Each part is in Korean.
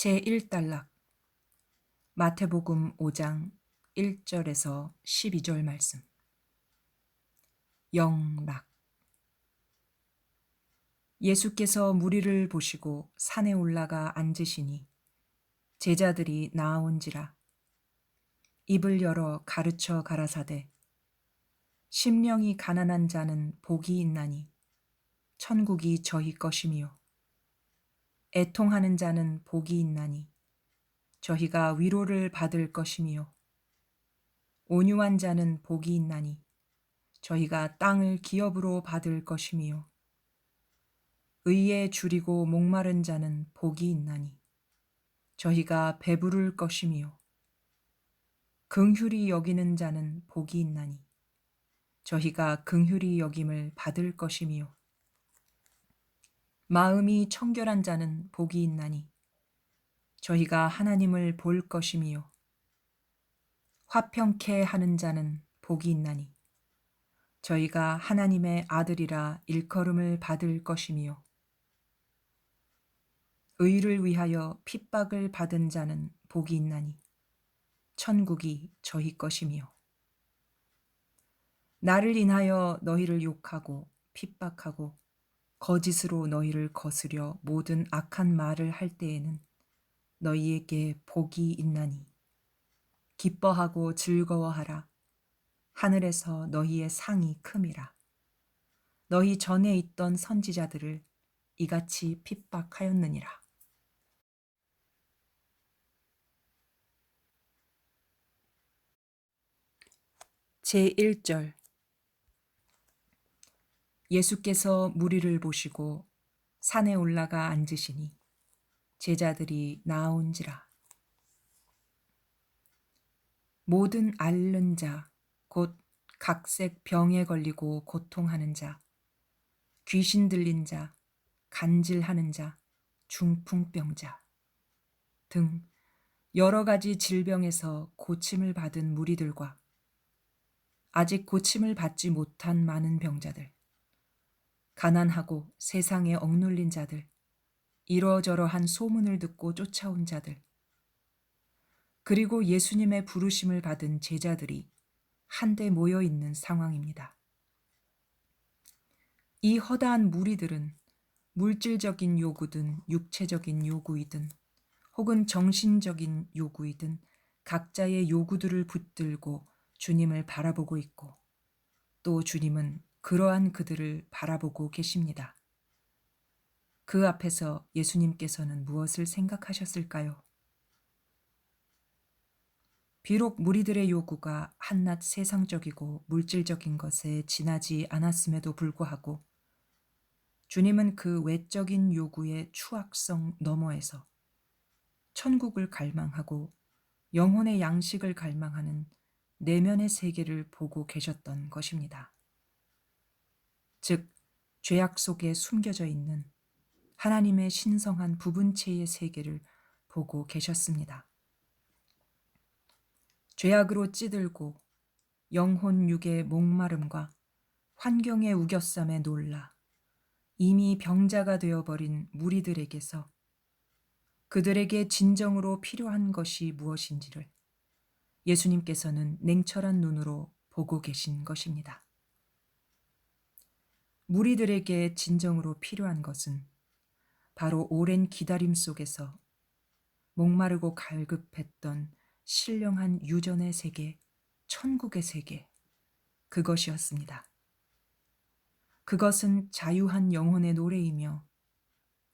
제1단락. 마태복음 5장 1절에서 12절 말씀. 영락. 예수께서 무리를 보시고 산에 올라가 앉으시니 제자들이 나아온지라. 입을 열어 가르쳐 가라사대. 심령이 가난한 자는 복이 있나니 천국이 저희 것이미요 애통하는 자는 복이 있나니 저희가 위로를 받을 것이미요 온유한 자는 복이 있나니 저희가 땅을 기업으로 받을 것이미요 의에 줄이고 목마른 자는 복이 있나니 저희가 배부를 것이미요 긍휼히 여기는 자는 복이 있나니 저희가 긍휼히 여김을 받을 것이미요 마음이 청결한 자는 복이 있나니 저희가 하나님을 볼 것이미요. 화평케 하는 자는 복이 있나니 저희가 하나님의 아들이라 일컬음을 받을 것이미요. 의를 위하여 핍박을 받은 자는 복이 있나니 천국이 저희 것이미요. 나를 인하여 너희를 욕하고 핍박하고 거짓으로 너희를 거스려 모든 악한 말을 할 때에는 너희에게 복이 있나니. 기뻐하고 즐거워하라. 하늘에서 너희의 상이 큼이라. 너희 전에 있던 선지자들을 이같이 핍박하였느니라. 제1절 예수께서 무리를 보시고 산에 올라가 앉으시니 제자들이 나온지라. 모든 앓는 자, 곧 각색 병에 걸리고 고통하는 자, 귀신 들린 자, 간질하는 자, 중풍병자 등 여러 가지 질병에서 고침을 받은 무리들과 아직 고침을 받지 못한 많은 병자들, 가난하고 세상에 억눌린 자들, 이러저러한 소문을 듣고 쫓아온 자들, 그리고 예수님의 부르심을 받은 제자들이 한데 모여 있는 상황입니다. 이 허다한 무리들은 물질적인 요구든 육체적인 요구이든 혹은 정신적인 요구이든 각자의 요구들을 붙들고 주님을 바라보고 있고 또 주님은 그러한 그들을 바라보고 계십니다. 그 앞에서 예수님께서는 무엇을 생각하셨을까요? 비록 무리들의 요구가 한낱 세상적이고 물질적인 것에 지나지 않았음에도 불구하고 주님은 그 외적인 요구의 추악성 너머에서 천국을 갈망하고 영혼의 양식을 갈망하는 내면의 세계를 보고 계셨던 것입니다. 즉, 죄악 속에 숨겨져 있는 하나님의 신성한 부분체의 세계를 보고 계셨습니다. 죄악으로 찌들고 영혼 육의 목마름과 환경의 우겨쌈에 놀라 이미 병자가 되어버린 무리들에게서 그들에게 진정으로 필요한 것이 무엇인지를 예수님께서는 냉철한 눈으로 보고 계신 것입니다. 무리들에게 진정으로 필요한 것은 바로 오랜 기다림 속에서 목마르고 갈급했던 신령한 유전의 세계, 천국의 세계, 그것이었습니다. 그것은 자유한 영혼의 노래이며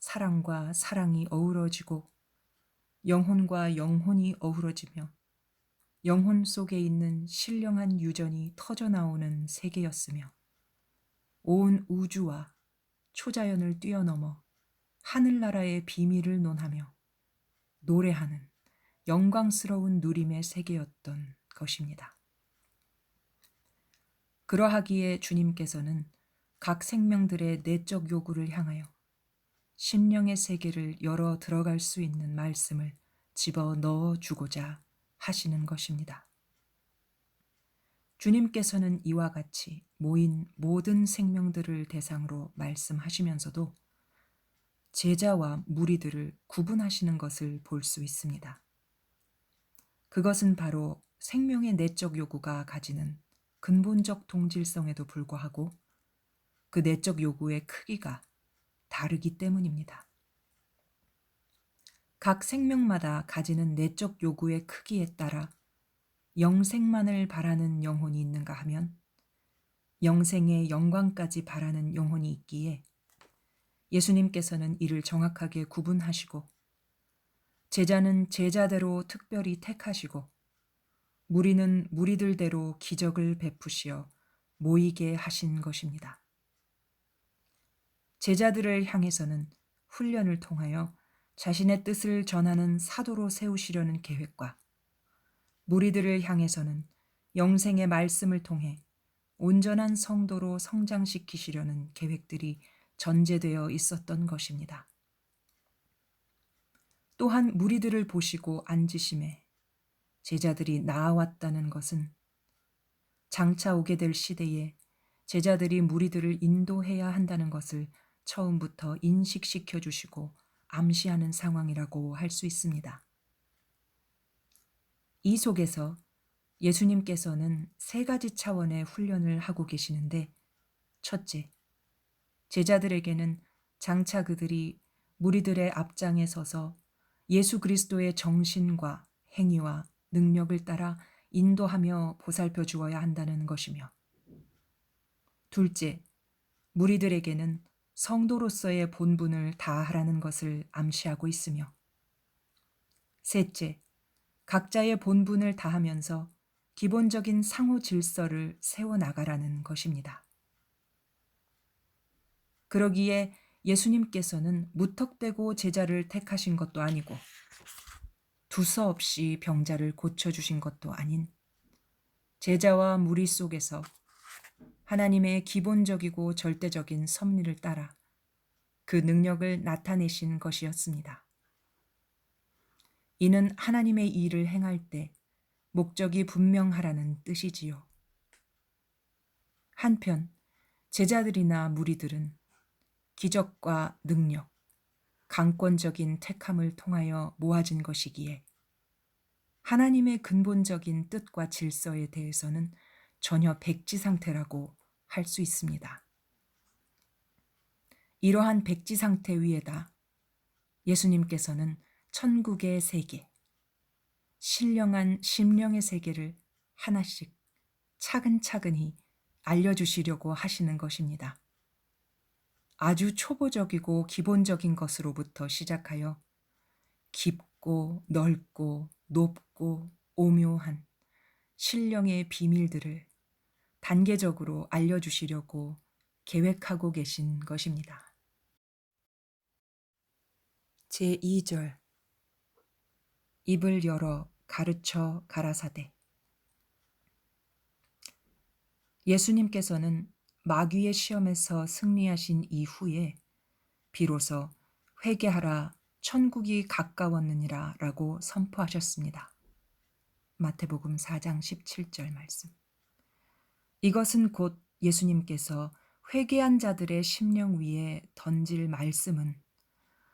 사랑과 사랑이 어우러지고 영혼과 영혼이 어우러지며 영혼 속에 있는 신령한 유전이 터져나오는 세계였으며 온 우주와 초자연을 뛰어넘어 하늘나라의 비밀을 논하며 노래하는 영광스러운 누림의 세계였던 것입니다. 그러하기에 주님께서는 각 생명들의 내적 요구를 향하여 심령의 세계를 열어 들어갈 수 있는 말씀을 집어 넣어 주고자 하시는 것입니다. 주님께서는 이와 같이 모인 모든 생명들을 대상으로 말씀하시면서도 제자와 무리들을 구분하시는 것을 볼 수 있습니다. 그것은 바로 생명의 내적 요구가 가지는 근본적 동질성에도 불구하고 그 내적 요구의 크기가 다르기 때문입니다. 각 생명마다 가지는 내적 요구의 크기에 따라 영생만을 바라는 영혼이 있는가 하면 영생의 영광까지 바라는 영혼이 있기에 예수님께서는 이를 정확하게 구분하시고 제자는 제자대로 특별히 택하시고 무리는 무리들대로 기적을 베푸시어 모이게 하신 것입니다. 제자들을 향해서는 훈련을 통하여 자신의 뜻을 전하는 사도로 세우시려는 계획과 무리들을 향해서는 영생의 말씀을 통해 온전한 성도로 성장시키시려는 계획들이 전제되어 있었던 것입니다. 또한 무리들을 보시고 앉으심에 제자들이 나아왔다는 것은 장차 오게 될 시대에 제자들이 무리들을 인도해야 한다는 것을 처음부터 인식시켜 주시고 암시하는 상황이라고 할 수 있습니다. 이 속에서 예수님께서는 세 가지 차원의 훈련을 하고 계시는데, 첫째, 제자들에게는 장차 그들이 무리들의 앞장에 서서 예수 그리스도의 정신과 행위와 능력을 따라 인도하며 보살펴 주어야 한다는 것이며, 둘째, 무리들에게는 성도로서의 본분을 다하라는 것을 암시하고 있으며, 셋째, 각자의 본분을 다하면서 기본적인 상호 질서를 세워나가라는 것입니다. 그러기에 예수님께서는 무턱대고 제자를 택하신 것도 아니고 두서없이 병자를 고쳐주신 것도 아닌 제자와 무리 속에서 하나님의 기본적이고 절대적인 섭리를 따라 그 능력을 나타내신 것이었습니다. 이는 하나님의 일을 행할 때 목적이 분명하라는 뜻이지요. 한편 제자들이나 무리들은 기적과 능력, 강권적인 택함을 통하여 모아진 것이기에 하나님의 근본적인 뜻과 질서에 대해서는 전혀 백지 상태라고 할 수 있습니다. 이러한 백지 상태 위에다 예수님께서는 천국의 세계, 신령한 심령의 세계를 하나씩 차근차근히 알려주시려고 하시는 것입니다. 아주 초보적이고 기본적인 것으로부터 시작하여 깊고 넓고 높고 오묘한 신령의 비밀들을 단계적으로 알려주시려고 계획하고 계신 것입니다. 제2절 입을 열어 가르쳐 가라사대 예수님께서는 마귀의 시험에서 승리하신 이후에 비로소 회개하라 천국이 가까웠느니라 라고 선포하셨습니다. 마태복음 4장 17절 말씀. 이것은 곧 예수님께서 회개한 자들의 심령 위에 던질 말씀은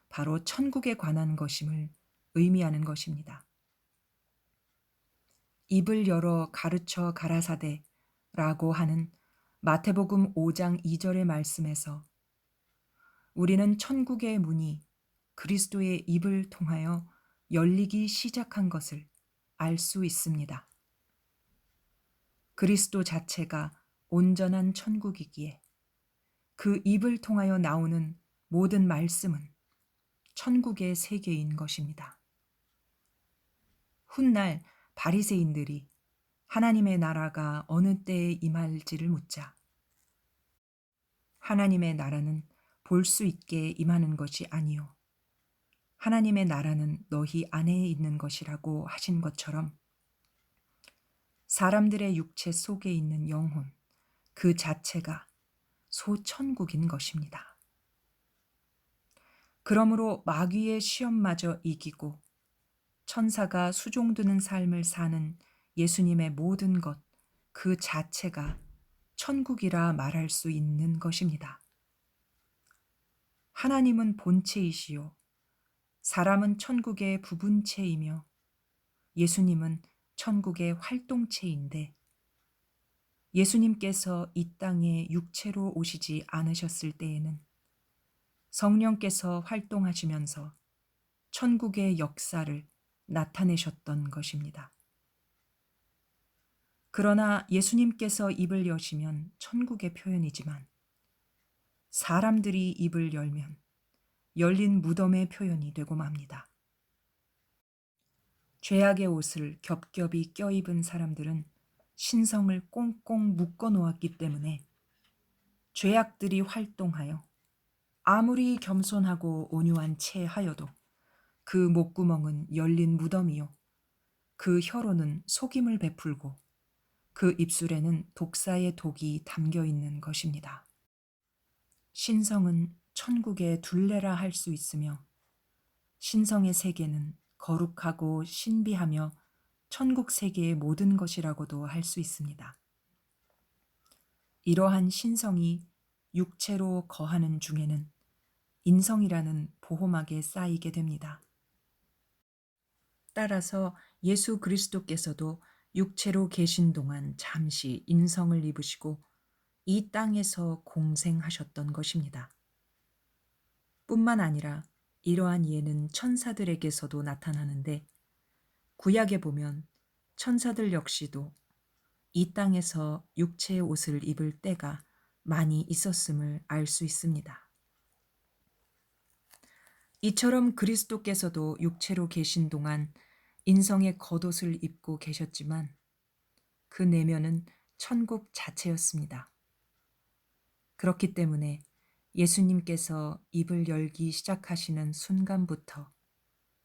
바로 천국에 관한 것임을 의미하는 것입니다. 입을 열어 가르쳐 가라사대 라고 하는 마태복음 5장 2절의 말씀에서 우리는 천국의 문이 그리스도의 입을 통하여 열리기 시작한 것을 알 수 있습니다. 그리스도 자체가 온전한 천국이기에 그 입을 통하여 나오는 모든 말씀은 천국의 세계인 것입니다. 훗날 바리새인들이 하나님의 나라가 어느 때에 임할지를 묻자. 하나님의 나라는 볼 수 있게 임하는 것이 아니요. 하나님의 나라는 너희 안에 있는 것이라고 하신 것처럼 사람들의 육체 속에 있는 영혼, 그 자체가 소천국인 것입니다. 그러므로 마귀의 시험마저 이기고 천사가 수종드는 삶을 사는 예수님의 모든 것, 그 자체가 천국이라 말할 수 있는 것입니다. 하나님은 본체이시요. 사람은 천국의 부분체이며 예수님은 천국의 활동체인데 예수님께서 이 땅에 육체로 오시지 않으셨을 때에는 성령께서 활동하시면서 천국의 역사를 나타내셨던 것입니다. 그러나 예수님께서 입을 여시면 천국의 표현이지만 사람들이 입을 열면 열린 무덤의 표현이 되고 맙니다. 죄악의 옷을 겹겹이 껴입은 사람들은 신성을 꽁꽁 묶어 놓았기 때문에 죄악들이 활동하여 아무리 겸손하고 온유한 채 하여도 그 목구멍은 열린 무덤이요. 그 혀로는 속임을 베풀고 그 입술에는 독사의 독이 담겨 있는 것입니다. 신성은 천국의 둘레라 할 수 있으며 신성의 세계는 거룩하고 신비하며 천국 세계의 모든 것이라고도 할 수 있습니다. 이러한 신성이 육체로 거하는 중에는 인성이라는 보호막에 쌓이게 됩니다. 따라서 예수 그리스도께서도 육체로 계신 동안 잠시 인성을 입으시고 이 땅에서 공생하셨던 것입니다. 뿐만 아니라 이러한 예는 천사들에게서도 나타나는데 구약에 보면 천사들 역시도 이 땅에서 육체의 옷을 입을 때가 많이 있었음을 알 수 있습니다. 이처럼 그리스도께서도 육체로 계신 동안 인성의 겉옷을 입고 계셨지만 그 내면은 천국 자체였습니다. 그렇기 때문에 예수님께서 입을 열기 시작하시는 순간부터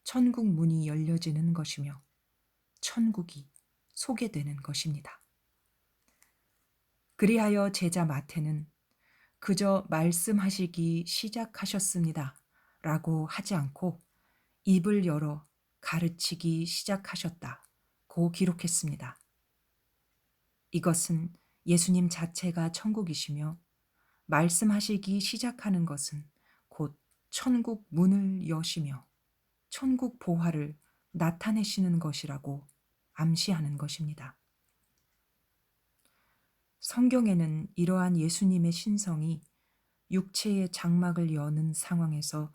천국 문이 열려지는 것이며 천국이 소개되는 것입니다. 그리하여 제자 마태는 그저 말씀하시기 시작하셨습니다. 라고 하지 않고 입을 열어 가르치기 시작하셨다. 고 기록했습니다. 이것은 예수님 자체가 천국이시며 말씀하시기 시작하는 것은 곧 천국 문을 여시며 천국 보화를 나타내시는 것이라고 암시하는 것입니다. 성경에는 이러한 예수님의 신성이 육체의 장막을 여는 상황에서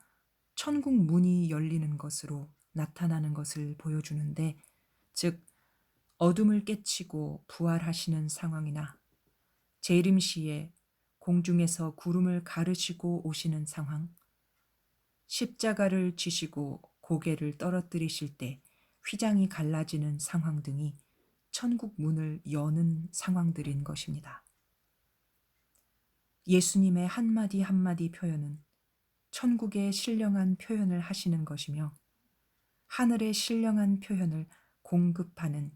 천국 문이 열리는 것으로 나타나는 것을 보여주는데, 즉, 어둠을 깨치고 부활하시는 상황이나 재림 시에 공중에서 구름을 가르시고 오시는 상황, 십자가를 지시고 고개를 떨어뜨리실 때 휘장이 갈라지는 상황 등이 천국 문을 여는 상황들인 것입니다. 예수님의 한마디 한마디 표현은 천국의 신령한 표현을 하시는 것이며 하늘의 신령한 표현을 공급하는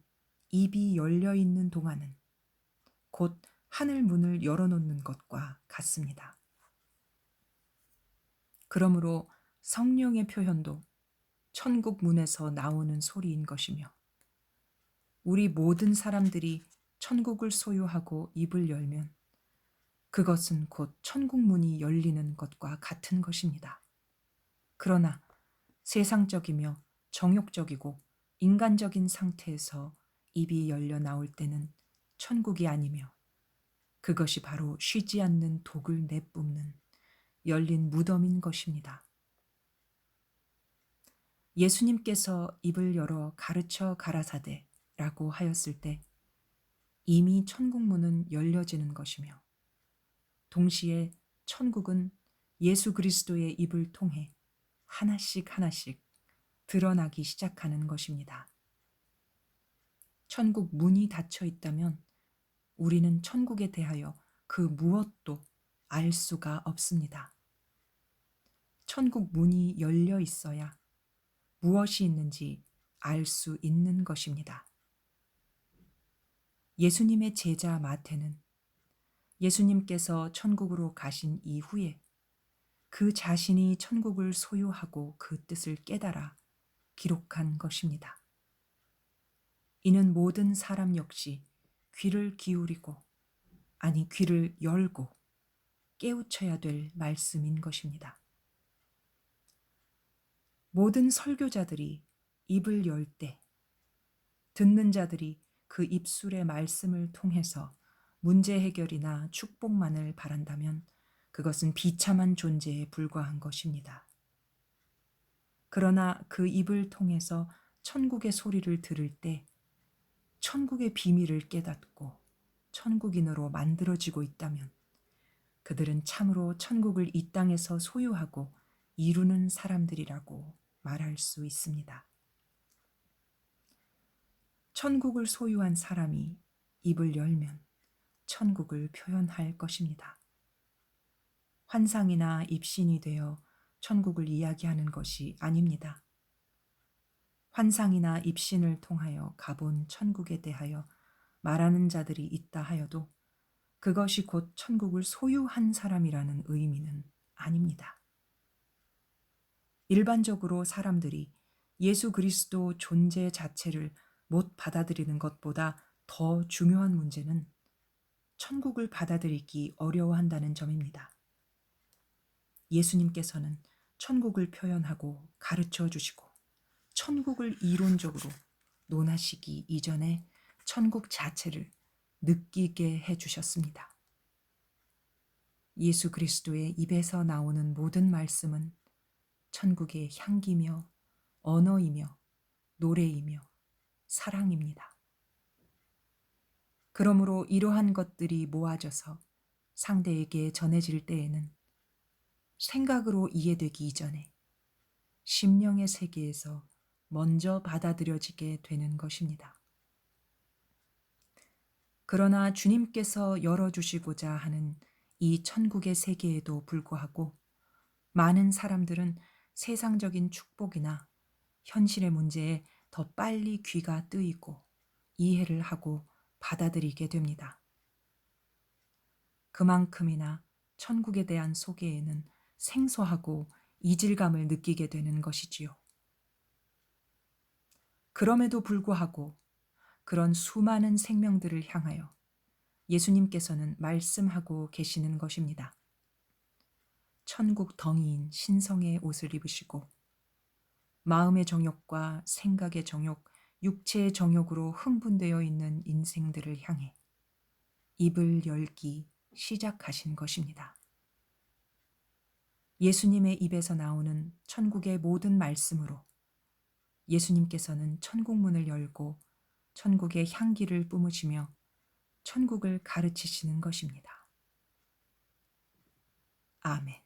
입이 열려 있는 동안은 곧 하늘 문을 열어놓는 것과 같습니다. 그러므로 성령의 표현도 천국 문에서 나오는 소리인 것이며 우리 모든 사람들이 천국을 소유하고 입을 열면 그것은 곧 천국 문이 열리는 것과 같은 것입니다. 그러나 세상적이며 정욕적이고 인간적인 상태에서 입이 열려 나올 때는 천국이 아니며 그것이 바로 쉬지 않는 독을 내뿜는 열린 무덤인 것입니다. 예수님께서 입을 열어 가르쳐 가라사대 라고 하였을 때 이미 천국문은 열려지는 것이며 동시에 천국은 예수 그리스도의 입을 통해 하나씩 하나씩 드러나기 시작하는 것입니다. 천국 문이 닫혀 있다면 우리는 천국에 대하여 그 무엇도 알 수가 없습니다. 천국 문이 열려 있어야 무엇이 있는지 알 수 있는 것입니다. 예수님의 제자 마태는 예수님께서 천국으로 가신 이후에 그 자신이 천국을 소유하고 그 뜻을 깨달아 기록한 것입니다. 이는 모든 사람 역시 귀를 기울이고, 아니 귀를 열고 깨우쳐야 될 말씀인 것입니다. 모든 설교자들이 입을 열 때 듣는 자들이 그 입술의 말씀을 통해서 문제 해결이나 축복만을 바란다면 그것은 비참한 존재에 불과한 것입니다. 그러나 그 입을 통해서 천국의 소리를 들을 때 천국의 비밀을 깨닫고 천국인으로 만들어지고 있다면 그들은 참으로 천국을 이 땅에서 소유하고 이루는 사람들이라고 말할 수 있습니다. 천국을 소유한 사람이 입을 열면 천국을 표현할 것입니다. 환상이나 입신이 되어 천국을 이야기하는 것이 아닙니다. 환상이나 입신을 통하여 가본 천국에 대하여 말하는 자들이 있다 하여도 그것이 곧 천국을 소유한 사람이라는 의미는 아닙니다. 일반적으로 사람들이 예수 그리스도 존재 자체를 못 받아들이는 것보다 더 중요한 문제는 천국을 받아들이기 어려워한다는 점입니다. 예수님께서는 천국을 표현하고 가르쳐 주시고 천국을 이론적으로 논하시기 이전에 천국 자체를 느끼게 해 주셨습니다. 예수 그리스도의 입에서 나오는 모든 말씀은 천국의 향기며 언어이며 노래이며 사랑입니다. 그러므로 이러한 것들이 모아져서 상대에게 전해질 때에는 생각으로 이해되기 이전에 심령의 세계에서 먼저 받아들여지게 되는 것입니다. 그러나 주님께서 열어주시고자 하는 이 천국의 세계에도 불구하고 많은 사람들은 세상적인 축복이나 현실의 문제에 더 빨리 귀가 뜨이고 이해를 하고 받아들이게 됩니다. 그만큼이나 천국에 대한 소개에는 생소하고 이질감을 느끼게 되는 것이지요. 그럼에도 불구하고 그런 수많은 생명들을 향하여 예수님께서는 말씀하고 계시는 것입니다. 천국 덩이인 신성의 옷을 입으시고 마음의 정욕과 생각의 정욕, 육체의 정욕으로 흥분되어 있는 인생들을 향해 입을 열기 시작하신 것입니다. 예수님의 입에서 나오는 천국의 모든 말씀으로 예수님께서는 천국문을 열고 천국의 향기를 뿜으시며 천국을 가르치시는 것입니다. 아멘.